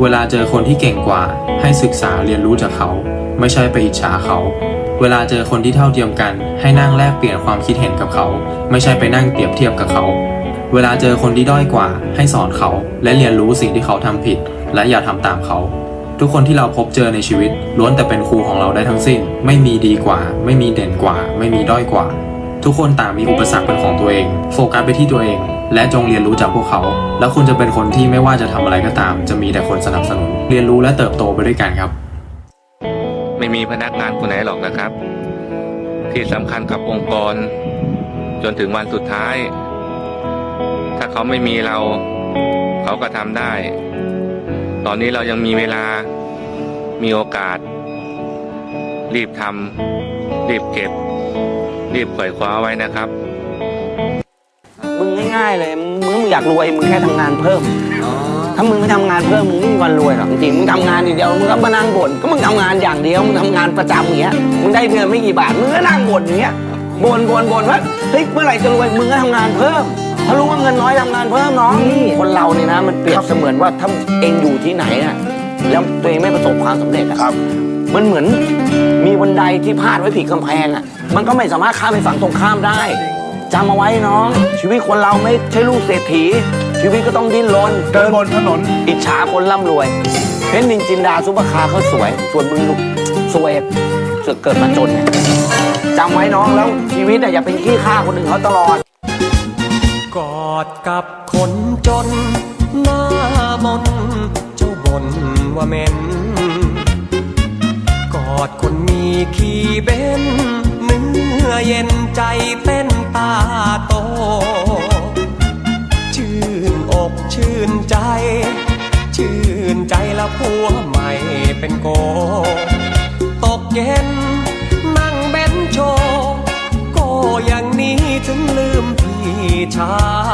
เวลาเจอคนที่เก่งกว่า ให้ศึกษาเรียนรู้จากเขา ไม่ใช่ไปอิจฉาเขา เวลาเจอคนที่เท่าเทียมกัน ให้นั่งแลกเปลี่ยนความคิดเห็นกับเขา ไม่ใช่ไปนั่งเปรียบเทียบกับเขา เวลาเจอคนที่ด้อยกว่า ให้สอนเขา และเรียนรู้สิ่งที่เขาทำผิด และอย่าทำตามเขา ทุกคนที่เราพบเจอในชีวิต ล้วนแต่เป็นครูของเราได้ทั้งสิ้น ไม่มีดีกว่า ไม่มีเด่นกว่า ไม่มีด้อยกว่า ทุกคนต่างมีอุปสรรคเป็นของตัวเอง โฟกัสไปที่ตัวเอง และจงเรียนรู้จากพวกเขา แล้วคุณจะเป็นคนที่ไม่ว่าจะทำอะไรก็ตาม จะมีแต่คนสนับสนุน เรียนรู้และเติบโตไปด้วยกันครับ ไม่มีพนักงานคนไหนหรอกนะครับ ที่สำคัญกับองค์กร จนถึงวันสุดท้าย ถ้าเขาไม่มีเรา เขาก็ทำได้ ตอนนี้เรายังมีเวลามีโอกาส รีบทำรีบเก็บ รีบเผยคว้าไว้นะครับ งง่ายๆเลยมึงมึงอยากรวยมึงแค่ทำงานเพิ่ม ถ้ามึงไม่ทำงานเพิ่มมึงไม่มีวันรวยหรอกจริงๆมึงทำงานอย่างเดียวมึงก็มานั่งบ่นก็มึงทำงานอย่างเดียวมึงทำงานประจำอย่างเงี้ยมึงได้เดือนไม่กี่บาทมึงก็นั่งบ่นอย่างเงี้ยบ่นบ่นบ่นว่าเฮ้ยเมื่อไหร่จะรวยมึงก็ทำงานเพิ่มถ้ารู้ว่าเงินน้อยทำงานเพิ่มน้องคนเราเนี่ยนะ มันเปรียบเสมือนว่าถ้าเองอยู่ที่ไหนอะแล้วตัวเองไม่ประสบความสำเร็จอะ ครับ มันเหมือนมีบันไดที่พาดไว้ผิดกำแพงอะ มันก็ไม่สามารถข้ามไปฝั่งตรงข้ามได้ จำเอาไว้น้อง ชีวิตคนเราไม่ใช่ลูกเศรษฐี ชีวิตก็ต้องดิ้นรนเดินบนถนน อิจฉาคนร่ำรวย เพชรนินจินดาซุปเปอร์คาร์เขาสวย ส่วนมึงลูกสวยเสือกเกิดมาจนเนี่ยจำไว้น้องแล้วชีวิตอะอย่าเป็นขี้ข้าคนอื่นเขาตลอด กอดกับคนจน หน้ามนเจ้าบนว่าเหม็น กอดคนมีขี้เบ้นเนื้ื่อเย็นใจเป็นตาโต ชื่นอกชื่นใจ ชื่นใจแล้วผัวใหม่เป็นโก ตกเย็นนั่งเบนโชก็อย่างนี้ถึงลืมพี่ชาย